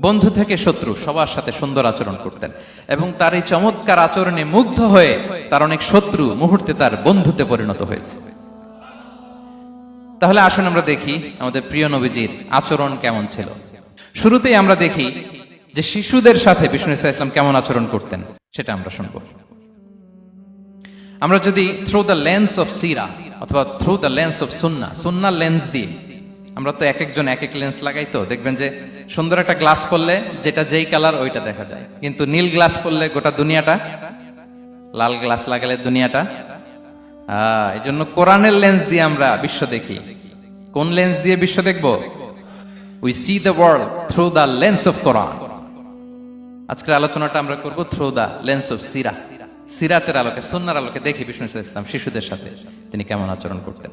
বন্ধু থেকে শত্রু, সবার সাথে সুন্দর আচরণ করতেন। এবং তার এই চমৎকার আচরণে মুগ্ধ হয়ে তার অনেক শত্রু মুহূর্তে তার বন্ধুতে পরিণত হয়েছে। তাহলে আসুন আমরা দেখি আমাদের প্রিয় নবীজির আচরণ কেমন ছিল। শুরুতেই আমরা দেখি যে শিশুদের সাথে বিষ্ণু ইসা ইসলাম কেমন আচরণ করতেন, সেটা আমরা শুনব। আমরা যদি থ্রু দ্য লেন্স অফ সিরা অথবা থ্রু দ্য লেন্স অফ সুন্না সুন্না লেন্স দিয়ে আমরা তো এক একজন এক এক লেন্স লাগাই তো, দেখবেন যে সুন্দর একটা গ্লাস পরলে যেটা যেই কালার ওইটা দেখা যায়। কিন্তু নীল গ্লাস পরলে গোটা দুনিয়াটা, লাল গ্লাস লাগালে দুনিয়াটা। এই জন্য কোরআনের লেন্স দিয়ে আমরা বিশ্ব দেখি। কোন লেন্স দিয়ে বিশ্ব দেখব? We see the world through the lens of Quran আজকের আলোচনাটা আমরা করব থ্রু দ্য লেন্স অফ সিরা সিরাতের আলোকে, সুন্নার আলোকে দেখি বিষ্ণু ইসা ইসলাম শিশুদের সাথে। তিনি কেমন আচরণ করতেন?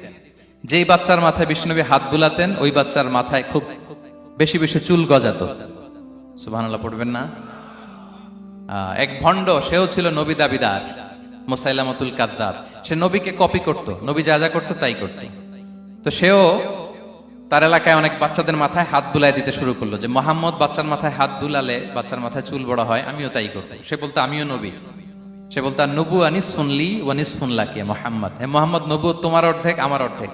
যেই বাচ্চার মাথায় বিষ্ণুনবী হাত বুলাতেন, ওই বাচ্চার মাথায় খুব বেশি বেশি চুল গজাত। সুবহানাল্লাহ, পড়বেন না? এক ভণ্ড, সেও ছিল নবী দাবিদার, মোসাইলামতুল কাদ্দাব। সে নবীকে কপি করত, নবী যা যা করতো তাই করত। তো সেও তার এলাকায় অনেক বাচ্চাদের মাথায় হাত বুলাই দিতে শুরু করল যে, মোহাম্মদ, বাচ্চার মাথায় হাত বুলালে বাচ্চার মাথায় চুল বড় হয়, আমিও তাই করব। সে বলতো, আমিও নবী। সে বলতো নবু আনিস শুনলি ওয়ানিস শুনলা কে মোহাম্মদ। হে মোহাম্মদ নবু তোমার অর্ধেক, আমার অর্ধেক।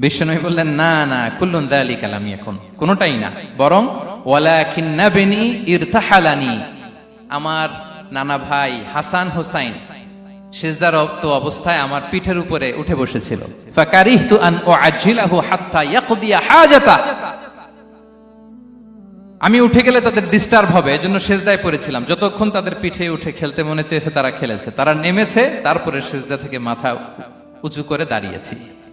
বিশ্বনবী বললেন, না না, কুল্লুন দালিক আলামি এখন কোনোটাই না। বরং, ওয়ালাকিন নাবিনি ইরতাহালানি। আমার নানা ভাই হাসান হুসাইন সেজদারত অবস্থায় আমার পিঠের উপরে উঠে বসেছিল। ফাকারিহতু আন উআজ্জিলাহু হাত্তা ইয়াকদিয়া হাজাতা। আমি উঠে গেলে তাদের ডিস্টার্ব হবে, এজন্য সেজদায় পড়েছিলাম। যতক্ষণ তাদের পিঠে উঠে খেলতে মনে চেয়েছে, তারা খেলেছে। তারা নেমেছে, তারপরে সেজদা থেকে মাথা উঁচু করে দাঁড়িয়েছি।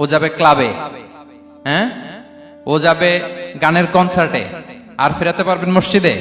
ও যাবে ক্লাবে। হ্যাঁ? ও যাবে গানের কনসার্টে আর ফেরাতে পারবেন মসজিদে?